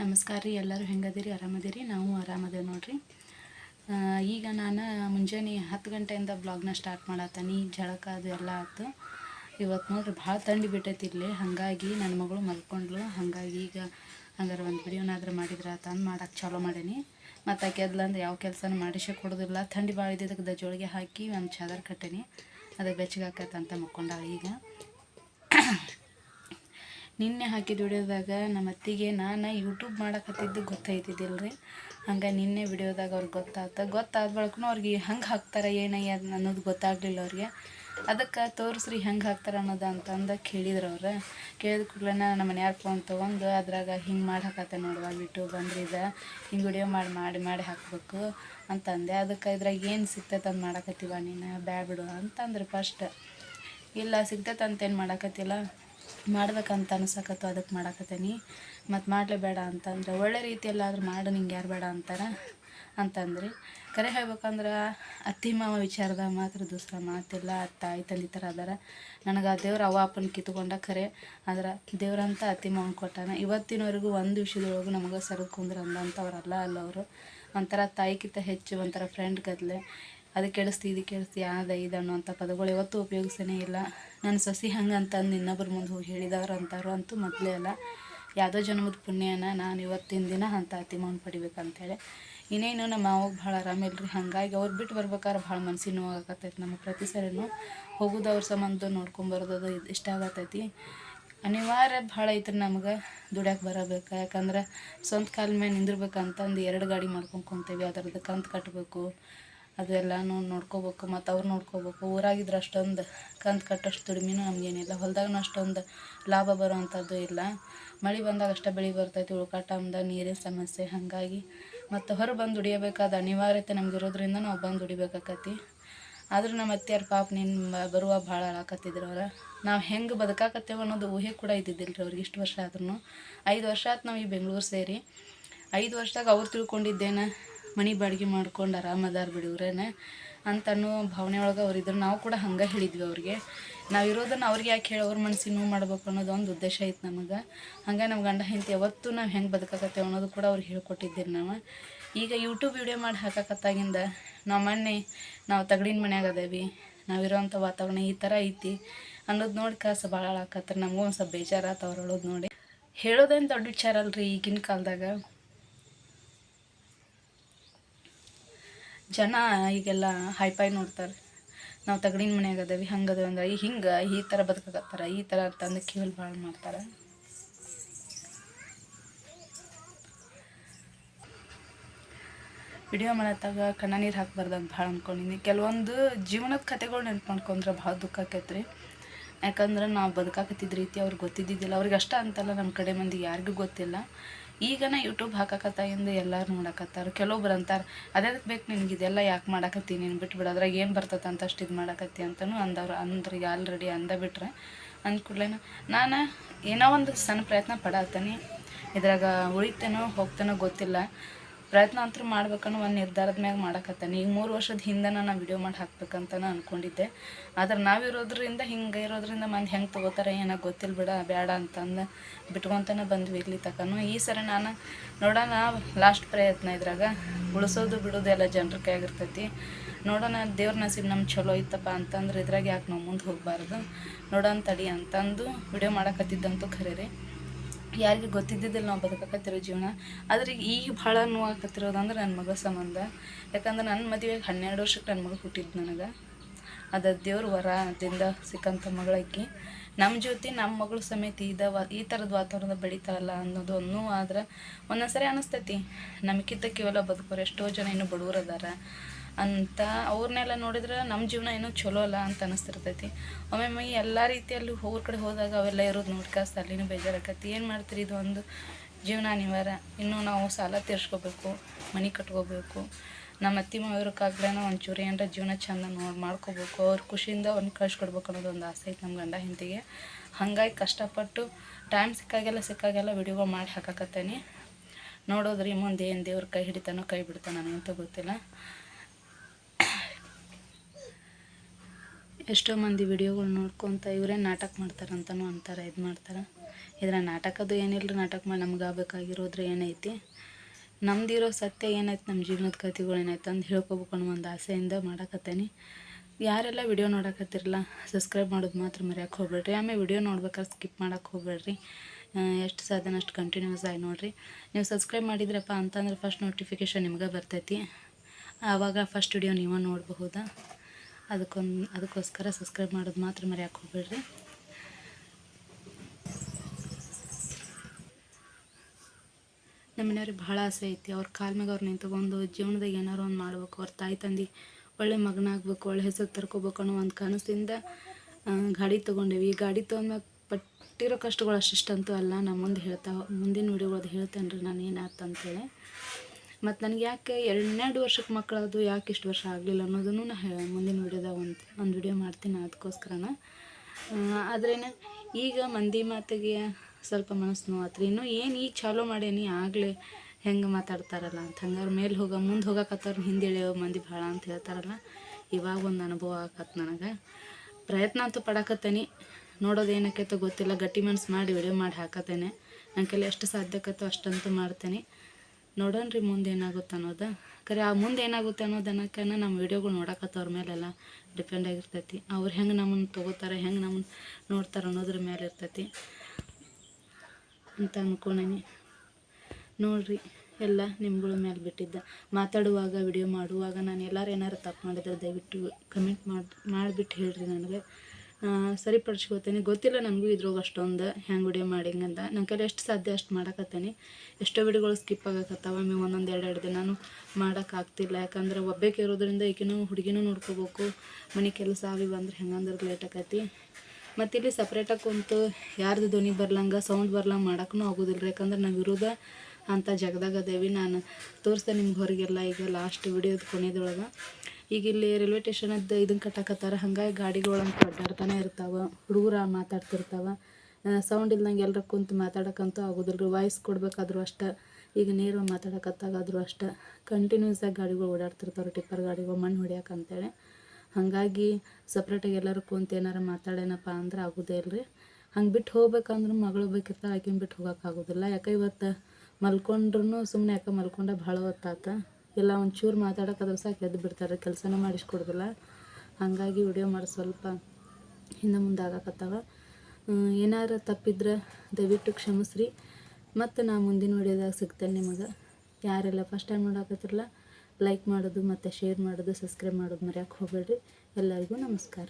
ನಮಸ್ಕಾರ ರೀ, ಎಲ್ಲರೂ ಹೆಂಗದಿರಿ? ಆರಾಮದಿರಿ? ನಾವು ಆರಾಮದೇವೆ ನೋಡ್ರಿ. ಈಗ ನಾನು ಮುಂಜಾನೆ ಹತ್ತು ಗಂಟೆಯಿಂದ ಬ್ಲಾಗ್ನ ಸ್ಟಾರ್ಟ್ ಮಾಡತ್ತೀನಿ ಜಳಕ ಅದು ಎಲ್ಲ ಆಯ್ತು ಇವತ್ತು ನೋಡ್ರಿ, ಭಾಳ ತಂಡಿ ಬಿಟ್ಟೈತಿ ಇಲ್ಲಿ. ಹಾಗಾಗಿ ನನ್ನ ಮಗಳು ಮಲ್ಕೊಂಡ್ಲು ಹಾಗಾಗಿ ಈಗ ಹಂಗಾರೆ ಒಂದು ವಿಡಿಯೋನಾದ್ರೂ ಮಾಡಿದ್ರೆ ಆತ ಅಂದ್ ಮಾಡಕ್ಕೆ ಚಾಲೋ ಮಾಡೀನಿ. ಮತ್ತು ಆಕೆ ಯಾವ ಕೆಲಸನೂ ಮಾಡಿಸೇ ಕೊಡೋದಿಲ್ಲ. ಥಂಡಿ ಭಾಳ ಇದ್ದಿದ್ದಕ್ಕೆ ದಜ್ಜೊಳಗೆ ಹಾಕಿ ಒಂದು ಚಾದರ್ ಕಟ್ಟೀನಿ. ಅದು ಬೆಚ್ಚಗೆ ಆಕೈತೆ ಅಂತ ಮಕ್ಕೊಂಡಾಳ ಈಗ. ನಿನ್ನೆ ಹಾಕಿದ ವಿಡಿಯೋದಾಗ ನಮ್ಮ ಅತ್ತಿಗೆ ನಾನು ಯೂಟ್ಯೂಬ್ ಮಾಡಕತ್ತಿದ್ದು ಗೊತ್ತೈತಿದ್ದಿಲ್ಲ ರೀ ಹಂಗೆ ನಿನ್ನೆ ವಿಡಿಯೋದಾಗ ಅವ್ರಿಗೆ ಗೊತ್ತಾಯ್ತು ಗೊತ್ತಾದ ಬಳಕು ಅವ್ರಿಗೆ ಹಂಗೆ ಹಾಕ್ತಾರೆ ಏನೈ ಅದು ಅನ್ನೋದು ಗೊತ್ತಾಗಲಿಲ್ಲ ಅವ್ರಿಗೆ. ಅದಕ್ಕೆ ತೋರಿಸ್ರಿ ಹೆಂಗೆ ಹಾಕ್ತಾರೆ ಅನ್ನೋದು ಅಂತಂದು ಕೇಳಿದ್ರು ಅವ್ರು. ಕೇಳಿದ ಕೂಡಲೇ ನಮ್ಮ ಮನೆಯವ್ರ ಫೋನ್ ತೊಗೊಂಡು ಅದ್ರಾಗ ಹಿಂಗೆ ಮಾಡಿ ಹಾಕತ್ತೆ ನೋಡುವ ಯೂಟ್ಯೂಬ್ ಇದು. ಹಿಂಗೆ ವಿಡಿಯೋ ಮಾಡಿ ಮಾಡಿ ಮಾಡಿ ಹಾಕಬೇಕು ಅಂತಂದೆ. ಅದಕ್ಕೆ ಇದ್ರಾಗ ಏನು ಸಿಗ್ತೈತೆ ಅಂತ ಮಾಡಕತ್ತೀವ ನೀನು? ಬ್ಯಾ ಬಿಡು ಅಂತಂದ್ರೆ ಫಸ್ಟ್ ಇಲ್ಲ ಸಿಗ್ತೈತೆ ಅಂತೇನು ಮಾಡಕತ್ತಿಲ್ಲ. ಮಾಡ್ಬೇಕಂತ ಅನ್ಸಕತ್ತು ಅದಕ್ಕೆ ಮಾಡಾಕತ್ತೀನಿ. ಮತ್ತು ಮಾಡಲೇಬೇಡ ಅಂತಂದ್ರೆ, ಒಳ್ಳೆ ರೀತಿಯಲ್ಲಾದ್ರೂ ಮಾಡು, ನಿಂಗೆ ಯಾರು ಬೇಡ ಅಂತಾರೆ? ಅಂತಂದ್ರಿ. ಕರೆ ಹೇಳ್ಬೇಕಂದ್ರೆ, ಅತ್ತಿ ಮಾವ ವಿಚಾರದಾಗ ಮಾತ್ರ ದೂಸರ ಮಾತಿಲ್ಲ ತಾಯಿ ತಂದೆ ಥರ ಅದಾರ. ನನಗೆ ಆ ದೇವ್ರ ಅವ ಅಪ್ಪನ ಕಿತ್ಕೊಂಡ ಖರೆ ಆದ್ರೆ ದೇವ್ರಂತ ಅತ್ತಿ ಮಾವನ ಕೊಟ್ಟಾನ. ಇವತ್ತಿನವರೆಗೂ ಒಂದು ವಿಷಯದೊಳಗೂ ನಮಗೆ ಸರಿದು ಕುಂದ್ರ ಅಂದಂಥವ್ರಲ್ಲ ಅಲ್ಲ ಅವರು ಒಂಥರ ತಾಯಿಗಿಂತ ಹೆಚ್ಚು, ಒಂಥರ ಫ್ರೆಂಡ್ ಗದ್ಲೆ. ಅದು ಕೇಳಿಸ್ತಿ ಇದು ಕೇಳಿಸ್ತಿ ಆದ ಇದನ್ನು ಅಂತ ಪದಗಳು ಯಾವತ್ತೂ ಉಪಯೋಗಿಸೇ ಇಲ್ಲ. ನನ್ನ ಸೊಸಿ ಹಂಗೆ ಅಂತಂದು ಇನ್ನೊಬ್ಬರ ಮುಂದೆ ಹೋಗಿ ಹೇಳಿದವ್ರು ಅಂತಾರು ಅಂತೂ ಮೊದಲೇ ಅಲ್ಲ. ಯಾವುದೋ ಜನ್ಮದ ಪುಣ್ಯನ ನಾನು ಇವತ್ತಿನ ದಿನ ಅಂತ ಅತಿಮೌನ್ ಪಡಿಬೇಕಂತೇಳಿ. ಇನ್ನೇನು ನಮ್ಮ ಮಾವಾಗ ಭಾಳ ಆರಾಮಿಲ್ರಿ ಹಾಗಾಗಿ ಅವ್ರು ಬಿಟ್ಟು ಬರ್ಬೇಕಾದ್ರೆ ಭಾಳ ಮನಸ್ಸಿನ ನೋವಾಗತ್ತೈತಿ ನಮ್ಮ ಪ್ರತಿ ಸರಿನೂ ಹೋಗೋದು ಅವ್ರ ಸಂಬಂಧ ನೋಡ್ಕೊಂಬರೋದು ಇಷ್ಟ ಆಗತ್ತೈತಿ ಅನಿವಾರ್ಯ ಭಾಳ ಐತ್ರಿ ನಮ್ಗೆ ದುಡ್ಯಾಕೆ ಬರಬೇಕು. ಯಾಕಂದ್ರೆ ಸ್ವಂತ ಕಾಲ ಮೇಲೆ ನಿಂದಿರ್ಬೇಕಂತಂದು ಎರಡು ಗಾಡಿ ಮಾಡ್ಕೊಂಡು ಕುಂತೇವಿ. ಅದ್ರದ್ದು ಕಂತು ಕಟ್ಟಬೇಕು ಅದೆಲ್ಲನೂ ನೋಡ್ಕೋಬೇಕು, ಮತ್ತು ಅವ್ರು ನೋಡ್ಕೋಬೇಕು. ಊರಾಗಿದ್ರೆ ಅಷ್ಟೊಂದು ಕಂತು ಕಟ್ಟೋಷ್ಟು ದುಡಿಮೆನೂ ನಮಗೇನಿಲ್ಲ. ಹೊಲ್ದಾಗೂ ಅಷ್ಟೊಂದು ಲಾಭ ಬರೋವಂಥದ್ದು ಇಲ್ಲ. ಮಳೆ ಬಂದಾಗ ಅಷ್ಟೇ ಬೆಳೆ ಬರ್ತೈತಿ ಉಳ್ಕಾ ಟೈಮ್ದಾಗ ನೀರಿನ ಸಮಸ್ಯೆ, ಹಾಗಾಗಿ ಮತ್ತು ಹೊರ ಬಂದು ದುಡಿಯಬೇಕಾದ ಅನಿವಾರ್ಯತೆ ನಮ್ಗೆ ಇರೋದ್ರಿಂದ ನಾವು ಬಂದು ದುಡಿಬೇಕಾಕತಿ ಆದರೂ ನಮ್ಮ ಅತ್ತೆಯವ್ರ ಪಾಪ ನಿನ್ನ ಬರುವ ಭಾಳ ಅಳಾಕತ್ತಿದ್ರು ಅವ್ರು. ನಾವು ಹೆಂಗೆ ಬದುಕಾಕತ್ತೇವೆ ಅನ್ನೋದು ಊಹೆ ಕೂಡ ಇದ್ದಿದ್ದಿಲ್ಲ ರೀ ಅವ್ರಿಗೆ ಇಷ್ಟು ವರ್ಷ ಆದ್ರೂ ಐದು ವರ್ಷ ಆಯ್ತು ನಾವು ಈ ಬೆಂಗಳೂರು ಸೇರಿ. ಐದು ವರ್ಷದಾಗ ಅವ್ರು ತಿಳ್ಕೊಂಡಿದ್ದೇನೆ ಮನೆ ಬಾಡಿಗೆ ಮಾಡ್ಕೊಂಡು ಆರಾಮದಾರ ಬಿಡುವ್ರೇನೆ ಅಂತ ಅನ್ನೋ ಭಾವನೆ ಒಳಗೆ ಅವ್ರು ಇದ್ರು. ನಾವು ಕೂಡ ಹಂಗೆ ಹೇಳಿದ್ವಿ ಅವ್ರಿಗೆ. ನಾವು ಇರೋದನ್ನು ಅವ್ರಿಗೆ ಯಾಕೆ ಹೇಳಿ ಅವ್ರ ಮನಸ್ಸಿಗೆ ಮಾಡ್ಬೇಕು ಅನ್ನೋದು ಒಂದು ಉದ್ದೇಶ ಐತೆ ನಮಗೆ. ಹಂಗೆ ನಮ್ಮ ಗಂಡ ಹೆಂಡತಿ ಯಾವತ್ತೂ ನಾವು ಹೆಂಗೆ ಬದುಕಾಕತ್ತೇವೆ ಅನ್ನೋದು ಕೂಡ ಅವ್ರಿಗೆ ಹೇಳ್ಕೊಟ್ಟಿದ್ದೀರಿ ನಾವು. ಈಗ ಯೂಟ್ಯೂಬ್ ವಿಡಿಯೋ ಮಾಡಿ ಹಾಕಕತ್ತಾಗಿಂದ ನಾವು ಮೊನ್ನೆ ನಾವು ತಗಡಿನ ಮನ್ಯಾಗ ಅದೇವಿ. ನಾವಿರೋವಂಥ ವಾತಾವರಣ ಈ ಥರ ಐತಿ ಅನ್ನೋದು ನೋಡಿ ಕಾಸು ಭಾಳ ಹಾಕತ್ತಾರೆ ನಮಗೂ ಒಂದು ಸ್ವಲ್ಪ ಬೇಜಾರಾತು ಅವ್ರು ಹೇಳೋದು ನೋಡಿ. ಹೇಳೋದೇನು ದೊಡ್ಡ ವಿಚಾರ ಅಲ್ರಿ ಈಗಿನ ಕಾಲದಾಗ? ಜನ ಈಗೆಲ್ಲ ಹೈಫೈ ನೋಡ್ತಾರೆ. ನಾವು ತಗಡಿನ ಮನ್ಯಾಗ ಅದೇವಿ, ಹಂಗೆ ಅದೇವಿ ಅಂದ್ರೆ ಈ ಹಿಂಗೆ, ಈ ಥರ ಬದುಕಕತ್ತಾರ, ಈ ಥರ ಅಂತಂದು ಕೇಳಿ ಭಾಳ ಮಾಡ್ತಾರೆ. ವಿಡಿಯೋ ಮಾಡತ್ತಾಗ ಕಣ್ಣ ನೀರು ಹಾಕ್ಬಾರ್ದಂತ ಭಾಳ ಅಂದ್ಕೊಂಡಿನಿ ಕೆಲವೊಂದು ಜೀವನದ ಕಥೆಗಳು ನೆನ್ಪು ಮಾಡ್ಕೊಂಡ್ರೆ ಭಾಳ ದುಃಖ ಆಕೈತ್ರಿ. ಯಾಕಂದ್ರೆ ನಾವು ಬದುಕಾಕತ್ತಿದ್ದ ರೀತಿ ಅವ್ರಿಗೆ ಗೊತ್ತಿದ್ದಿದ್ದಿಲ್ಲ. ಅವ್ರಿಗೆ ಅಷ್ಟ ಅಂತಲ್ಲ ನಮ್ಮ ಕಡೆ ಮಂದಿ ಯಾರಿಗೂ ಗೊತ್ತಿಲ್ಲ. ಈಗನ ಯೂಟ್ಯೂಬ್ ಹಾಕಕತ್ತಾಗಿಂದ ಎಲ್ಲರೂ ನೋಡಕತ್ತಾರ. ಕೆಲವೊಬ್ರು ಅಂತಾರೆ ಅದಕ್ಕೆ ಬೇಕು ನಿನಗೆ ಇದೆಲ್ಲ ಯಾಕೆ ಮಾಡಕತ್ತಿ? ನೀನು ಬಿಟ್ಬಿಡು, ಅದ್ರಾಗ ಏನು ಬರ್ತದೆ ಅಂತ ಅಷ್ಟು ಇದು ಮಾಡಕತ್ತಿ? ಅಂತಲೂ ಅಂದವ್ರು. ಅಂದ್ರಿಗೆ ಆಲ್ರೆಡಿ ಅಂದ ಬಿಟ್ರೆ ಅಂದ ಕೂಡಲೇ ನಾನು ಏನೋ ಒಂದು ಸಣ್ಣ ಪ್ರಯತ್ನ ಪಡತ್ತೀನಿ ಇದ್ರಾಗ ಉಳಿತೇನೋ ಹೋಗ್ತೇನೋ ಗೊತ್ತಿಲ್ಲ. ಪ್ರಯತ್ನ ಅಂತೂ ಮಾಡ್ಬೇಕನ್ನೋ ಒಂದು ನಿರ್ಧಾರದ ಮ್ಯಾಗ ಮಾಡಕತ್ತಾನೆ. ಈಗ ಮೂರು ವರ್ಷದ ಹಿಂದೆ ನಾನು ವಿಡಿಯೋ ಮಾಡಿ ಹಾಕ್ಬೇಕಂತ ಅನ್ಕೊಂಡಿದ್ದೆ. ಆದ್ರೆ ನಾವಿರೋದ್ರಿಂದ ಹಿಂಗೆ ಇರೋದ್ರಿಂದ ಮಂದಿ ಹೆಂಗೆ ತೊಗೋತಾರೆ ಏನೋ ಗೊತ್ತಿಲ್ಲ ಬಿಡ ಬೇಡ ಅಂತಂದು ಬಿಟ್ಕೊತಾನೆ ಬಂದ್ವಿ ಇಲ್ಲಿ ತಕನು. ಈ ಸರಿ ನಾನು ನೋಡೋಣ ಲಾಸ್ಟ್ ಪ್ರಯತ್ನ ಇದ್ರಾಗ. ಉಳಿಸೋದು ಬಿಡೋದು ಎಲ್ಲ ಜನರ ಕೈಯಾಗಿರ್ತೈತಿ. ನೋಡೋಣ ದೇವ್ರ ನಸೀಬ್ ನಮ್ಮ ಚಲೋ ಇತ್ತಪ್ಪ ಅಂತಂದ್ರೆ ಇದ್ರಾಗ ಯಾಕೆ ನಾವು ಮುಂದೆ ಹೋಗಬಾರ್ದು. ನೋಡೋಣ ತಡಿ ಅಂತಂದು ವಿಡಿಯೋ ಮಾಡಕತ್ತಿದ್ದಂತೂ ಖರೆ ರೀ. ಯಾರಿಗೆ ಗೊತ್ತಿದ್ದಿದ್ದಿಲ್ಲ ನಾವು ಬದುಕಕತ್ತಿರೋ ಜೀವನ. ಆದ್ರೆ ಈಗ ಭಾಳ ನೋವಾಗತ್ತಿರೋದಂದ್ರೆ ನನ್ನ ಮಗ ಸಂಬಂಧ. ಯಾಕಂದ್ರೆ ನನ್ನ ಮದುವೆಗೆ ಹನ್ನೆರಡು ವರ್ಷಕ್ಕೆ ನನ್ನ ಮಗ ಹುಟ್ಟಿದ್ದು ನನಗೆ. ಅದು ದೇವ್ರ ವರದಿಂದ ಸಿಕ್ಕಂಥ ಮಗಳಕ್ಕಿ ನಮ್ಮ ಜೊತೆ ನಮ್ಮ ಮಗಳು ಸಮೇತ ಇದ ಈ ಥರದ ವಾತಾವರಣ ಬೆಳೀತಾರಲ್ಲ ಅನ್ನೋದು ಒಂದು ಆದ್ರೆ ಒಂದೊಂದು ಸರಿ ಅನಿಸ್ತೈತಿ. ನಮಗಿಂತ ಕೇವಲ ಬದುಕೋರು ಎಷ್ಟೋ ಜನ ಇನ್ನೂ ಬಡವ್ರು ಅದಾರ. ಅಂತ ಅವ್ರನ್ನೆಲ್ಲ ನೋಡಿದ್ರೆ ನಮ್ಮ ಜೀವನ ಏನೋ ಚಲೋ ಅಲ್ಲ ಅಂತ ಅನಿಸ್ತಿರ್ತೈತಿ. ಒಮ್ಮೊಮ್ಮೆ ಎಲ್ಲ ರೀತಿಯಲ್ಲೂ ಊರ ಕಡೆ ಹೋದಾಗ ಅವೆಲ್ಲ ಇರೋದು ನೋಡ್ಕಾಸ್ತ ಅಲ್ಲಿನೂ ಬೇಜಾರಾಕತಿ ಏನು ಮಾಡ್ತೀರಿ ಇದು ಒಂದು ಜೀವನ ಅನಿವಾರ್ಯ. ಇನ್ನೂ ನಾವು ಸಾಲ ತೀರ್ಸ್ಕೋಬೇಕು, ಮನೆ ಕಟ್ಕೋಬೇಕು. ನಮ್ಮ ಅತ್ತಿ ಮಾವಿರಕ್ಕಾಗ್ಲೇನೋ ಒಂಚೂರು ಏನರ ಜೀವನ ಚಂದ ನೋಡಿ ಮಾಡ್ಕೋಬೇಕು. ಅವ್ರ ಖುಷಿಯಿಂದ ಅವ್ರನ್ನ ಕಳ್ಸಿಕೊಡ್ಬೇಕು ಅನ್ನೋದು ಒಂದು ಆಸೆ ಐತೆ ನಮ್ಮ ಗಂಡ ಹಿಂದಿಗೆ ಹಾಗಾಗಿ ಕಷ್ಟಪಟ್ಟು ಟೈಮ್ ಸಿಕ್ಕಾಗೆಲ್ಲ ಸಿಕ್ಕಾಗೆಲ್ಲ ವಿಡಿಯೋಗಳು ಮಾಡಿ ಹಾಕಾಕತ್ತೇನೆ. ನೋಡೋದ್ರಿ ಮುಂದೆ ಏನು ದೇವ್ರ ಕೈ ಹಿಡಿತಾನೋ ಕೈ ಬಿಡ್ತಾನೋ ನನಗಂತೂ ಗೊತ್ತಿಲ್ಲ. ಎಷ್ಟೋ ಮಂದಿ ವಿಡಿಯೋಗಳು ನೋಡ್ಕೊತ ಇವರೇ ನಾಟಕ ಮಾಡ್ತಾರಂತನೂ ಅಂತಾರೆ, ಇದು ಮಾಡ್ತಾರೆ. ಇದರ ನಾಟಕದ್ದು ಏನಿಲ್ಲ ನಾಟಕ ಮಾಡಿ ನಮ್ಗೆ ಆಗ್ಬೇಕಾಗಿರೋದ್ರೆ ಏನೈತಿ? ನಮ್ದಿರೋ ಸತ್ಯ ಏನೈತೆ ನಮ್ಮ ಜೀವನದ ಕಥೆಗಳು ಏನಾಯ್ತು ಅಂತ ಹೇಳ್ಕೊಬೇಕು ಅನ್ನೋ ಒಂದು ಆಸೆಯಿಂದ ಮಾಡಕತ್ತೇನೆ. ಯಾರೆಲ್ಲ ವಿಡಿಯೋ ನೋಡಕತ್ತಿರಲ್ಲ, ಸಬ್ಸ್ಕ್ರೈಬ್ ಮಾಡೋದು ಮಾತ್ರ ಮರ್ಯಾಕೆ ಹೋಗ್ಬೇಡ್ರಿ. ಆಮೇಲೆ ವಿಡಿಯೋ ನೋಡ್ಬೇಕಾದ್ರೆ ಸ್ಕಿಪ್ ಮಾಡೋಕೆ ಹೋಗ್ಬೇಡ್ರಿ. ಎಷ್ಟು ಸಾಧನ ಅಷ್ಟು ಕಂಟಿನ್ಯೂಸ್ ಆಗಿ ನೋಡಿರಿ. ನೀವು ಸಬ್ಸ್ಕ್ರೈಬ್ ಮಾಡಿದ್ರಪ್ಪ ಅಂತಂದ್ರೆ ಫಸ್ಟ್ ನೋಟಿಫಿಕೇಷನ್ ನಿಮಗೆ ಬರ್ತೈತಿ. ಆವಾಗ ಫಸ್ಟ್ ವಿಡಿಯೋ ನೀವು ನೋಡಬಹುದಾ? ಅದಕ್ಕೊಂದು, ಅದಕ್ಕೋಸ್ಕರ ಸಬ್ಸ್ಕ್ರೈಬ್ ಮಾಡೋದು ಮಾತ್ರ ಮರ್ಯಾಕೆ ಹೋಗ್ಬೇಡ್ರಿ. ನಮ್ಮ ಮನೆಯವ್ರಿಗೆ ಭಾಳ ಆಸೆ ಐತಿ. ಅವ್ರ ಕಾಲ ಅವ್ರು ನಿಂತ್ಕೊಂಡು ಜೀವನದಾಗ ಏನಾರು ಒಂದು ಮಾಡ್ಬೇಕು. ಅವ್ರ ತಾಯಿ ತಂದೆ ಒಳ್ಳೆ ಮಗನಾಗಬೇಕು, ಒಳ್ಳೆ ಹೆಸರು ತರ್ಕೋಬೇಕು ಅನ್ನೋ ಒಂದು ಕನಸಿಂದ ಗಾಡಿ ತೊಗೊಂಡೇವಿ. ಈ ಗಾಡಿ ತೊಗೊಂಡ್ಮ್ಯಾಗ ಪಟ್ಟಿರೋ ಕಷ್ಟಗಳು ಅಷ್ಟಿಷ್ಟಂತೂ ಅಲ್ಲ. ನಮ್ಮ ಮುಂದೆ ಹೇಳ್ತಾ, ಮುಂದಿನ ವಿಡಿಯೋಗಳದ್ದು ಹೇಳ್ತೇನೆ ರೀ ನಾನು ಏನಾಯ್ತು ಅಂತೇಳಿ. ಮತ್ತು ನನಗೆ ಯಾಕೆ ಎರಡೆರಡು ವರ್ಷಕ್ಕೆ ಮಕ್ಕಳದು ಯಾಕೆ ಇಷ್ಟು ವರ್ಷ ಆಗಲಿಲ್ಲ ಅನ್ನೋದನ್ನು ನಾ ಮುಂದಿನ ವಿಡಿಯೋದಾಗ ಒಂದು ಒಂದು ವಿಡಿಯೋ ಮಾಡ್ತೀನಿ ಅದಕ್ಕೋಸ್ಕರನ ಆದ್ರೆ ಈಗ ಮಂದಿ ಮಾತಿಗೆ ಸ್ವಲ್ಪ ಮನಸ್ಸು ನೋವಾತ್ರಿ. ಇನ್ನೂ ಏನು ಈಗ ಚಾಲೋ ಮಾಡೇನಿ ಆಗಲೇ ಹೆಂಗೆ ಮಾತಾಡ್ತಾರಲ್ಲ ಅಂತ. ಹಂಗಾರೆ ಮೇಲೆ ಹೋಗೋ, ಮುಂದೆ ಹೋಗಾಕತ್ತಾರ ಹಿಂದೆ ಇಳಿಯೋ ಮಂದಿ ಭಾಳ ಅಂತ ಹೇಳ್ತಾರಲ್ಲ. ಇವಾಗ ಒಂದು ಅನುಭವ ಆಗತ್ತೆ ನನಗೆ. ಪ್ರಯತ್ನ ಅಂತೂ ಪಡಕತ್ತೇನೆ. ನೋಡೋದು ಏನಕ್ಕೈತೋ ಗೊತ್ತಿಲ್ಲ. ಗಟ್ಟಿ ಮನಸ್ಸು ಮಾಡಿ ವಿಡಿಯೋ ಮಾಡಿ ಹಾಕತ್ತೇನೆ. ನನ್ನ ಕೈಲಿ ಎಷ್ಟು ಸಾಧ್ಯಕತ್ತೋ ಅಷ್ಟಂತೂ ಮಾಡ್ತೇನೆ. ನೋಡೋಣ ರೀ ಮುಂದೆ ಏನಾಗುತ್ತೆ ಅನ್ನೋದು. ಖರೆ ಆ ಮುಂದೆ ಏನಾಗುತ್ತೆ ಅನ್ನೋದನ್ನಕ್ಕೆ ನಮ್ಮ ವೀಡಿಯೋಗಳು ನೋಡಕತ್ತವ್ರ ಮೇಲೆಲ್ಲ ಡಿಪೆಂಡ್ ಆಗಿರ್ತೈತಿ. ಅವ್ರು ಹೆಂಗೆ ನಮ್ಮನ್ನು ತೊಗೋತಾರೆ, ಹೆಂಗೆ ನಮ್ಮನ್ನು ನೋಡ್ತಾರೆ ಅನ್ನೋದ್ರ ಮೇಲೆ ಇರ್ತೈತಿ ಅಂತ ಅಂದ್ಕೊಂಡೀನಿ ನೋಡ್ರಿ ಎಲ್ಲ ನಿಮ್ಗಳ ಮೇಲೆ ಬಿಟ್ಟಿದ್ದ. ಮಾತಾಡುವಾಗ, ವಿಡಿಯೋ ಮಾಡುವಾಗ ನಾನು ಎಲ್ಲರೂ ಏನಾರು ತಪ್ಪು ಮಾಡಿದ್ರೆ ದಯವಿಟ್ಟು ಕಮೆಂಟ್ ಮಾಡಿ ಮಾಡಿಬಿಟ್ಟು ಹೇಳ್ರಿ ನನಗೆ. ಸರಿಪಡಿಸ್ಕೋತೀನಿ ಗೊತ್ತಿಲ್ಲ ನನಗೂ ಇದ್ರೊಳಗೆ ಅಷ್ಟೊಂದು ಹೆಂಗೆ ವಿಡಿಯೋ ಮಾಡಿಂಗಂತ ನನ್ನ ಕೈಲಿ ಎಷ್ಟು ಸಾಧ್ಯ ಅಷ್ಟು ಮಾಡಕತ್ತೇನೆ. ಎಷ್ಟೋ ವಿಡಿಯೋಗಳು ಸ್ಕಿಪ್ ಆಗಕತ್ತಾವ. ಮೇ ಒಂದೊಂದು ಎರಡು ಎರಡು ದಿನ ಮಾಡೋಕ್ಕಾಗ್ತಿಲ್ಲ. ಯಾಕಂದ್ರೆ ಒಬ್ಬೇಕೆ ಇರೋದ್ರಿಂದ ಈಗಿನೂ ಹುಡುಗಿನೂ ನೋಡ್ಕೋಬೇಕು. ಮನೆ ಕೆಲಸ ಆಗಿ ಬಂದ್ರೆ ಹೆಂಗಂದ್ರೆ ಲೇಟ್ ಆಕತಿ. ಮತ್ತು ಇಲ್ಲಿ ಸಪ್ರೇಟಾಗಿ ಕುಂತು ಯಾರ್ದು ಧ್ವನಿ ಬರ್ಲಂಗ ಸೌಂಡ್ ಬರ್ಲಂಗೆ ಮಾಡೋಕ್ಕೂ ಆಗೋದಿಲ್ಲ ಯಾಕಂದ್ರೆ ನಾವು ಇರೋದ ಅಂಥ ಜಗದಾಗ ಅದೇವಿ. ನಾನು ತೋರಿಸ್ದೆ ನಿಮ್ಗೆ ಹೊರಗೆಲ್ಲ ಈಗ ಲಾಸ್ಟ್ ವಿಡಿಯೋದ ಕೊನೆದೊಳಗೆ. ಈಗ ಇಲ್ಲಿ ರೈಲ್ವೆ ಸ್ಟೇಷನದ್ದು ಇದನ್ನು ಕಟ್ಟಾಕತ್ತಾರ. ಹಂಗಾಗಿ ಗಾಡಿಗಳಂತೂ ಅಡ್ಡಾಡ್ತಾನೆ ಇರ್ತಾವೆ. ಹುಡುಗರ ಮಾತಾಡ್ತಿರ್ತಾವೆ. ಸೌಂಡ್ ಇಲ್ದಂಗೆ ಎಲ್ಲರ ಕುಂತು ಮಾತಾಡೋಕ್ಕಂತೂ ಆಗೋದಿಲ್ಲ ರೀ ವಾಯ್ಸ್ ಕೊಡ್ಬೇಕಾದ್ರೂ ಅಷ್ಟೇ, ಈಗ ನೀರು ಮಾತಾಡೋಕತ್ತಾಗಾದ್ರೂ ಅಷ್ಟೇ. ಕಂಟಿನ್ಯೂಸ್ ಆಗಿ ಗಾಡಿಗಳು ಓಡಾಡ್ತಿರ್ತಾವೆ ಟಿಪ್ಪರ್ ಗಾಡಿಗಳು ಮಣ್ಣು ಹೊಡ್ಯಾಕ ಅಂತೇಳಿ. ಹಾಗಾಗಿ ಸಪ್ರೇಟಾಗಿ ಎಲ್ಲರೂ ಕುಂತು ಏನಾರು ಮಾತಾಡೇನಪ್ಪ ಅಂದ್ರೆ ಆಗೋದೇ ಇಲ್ಲ ರೀ ಹಂಗೆ ಬಿಟ್ಟು ಹೋಗ್ಬೇಕಂದ್ರೆ ಮಗಳು ಬೇಕಿರ್ತಾವೆ ಆಕಿನ ಬಿಟ್ಟು ಹೋಗೋಕ್ಕಾಗೋದಿಲ್ಲ ಯಾಕೆ ಇವತ್ತು ಮಲ್ಕೊಂಡ್ರೂ ಸುಮ್ಮನೆ ಯಾಕೆ ಮಲ್ಕೊಂಡ ಭಾಳ ಹೊತ್ತಾತ. ಇಲ್ಲ ಒಂಚೂರು ಮಾತಾಡೋಕ್ಕಾದ್ರೂ ಸಾಕು, ಎದ್ದು ಬಿಡ್ತಾರೆ, ಕೆಲಸನೂ ಮಾಡಿಸ್ಕೊಡೋದಿಲ್ಲ. ಹಾಗಾಗಿ ವಿಡಿಯೋ ಮಾಡಿ ಸ್ವಲ್ಪ ಹಿಂದೆ ಮುಂದೆ ಆಗಕತ್ತಾಗ ಏನಾರು ತಪ್ಪಿದ್ರೆ ದಯವಿಟ್ಟು ಕ್ಷಮಿಸ್ರಿ. ಮತ್ತು ನಾ ಮುಂದಿನ ವಿಡಿಯೋದಾಗ ಸಿಗ್ತೇನೆ ನಿಮಗೆ. ಯಾರೆಲ್ಲ ಫಸ್ಟ್ ಟೈಮ್ ನೋಡಕತ್ತಿರಲ್ಲ ಲೈಕ್ ಮಾಡೋದು ಮತ್ತು ಶೇರ್ ಮಾಡೋದು ಸಬ್ಸ್ಕ್ರೈಬ್ ಮಾಡೋದು ಮರ್ಯಾಕೆ ಹೋಗಬೇಡ್ರಿ. ಎಲ್ಲರಿಗೂ ನಮಸ್ಕಾರ.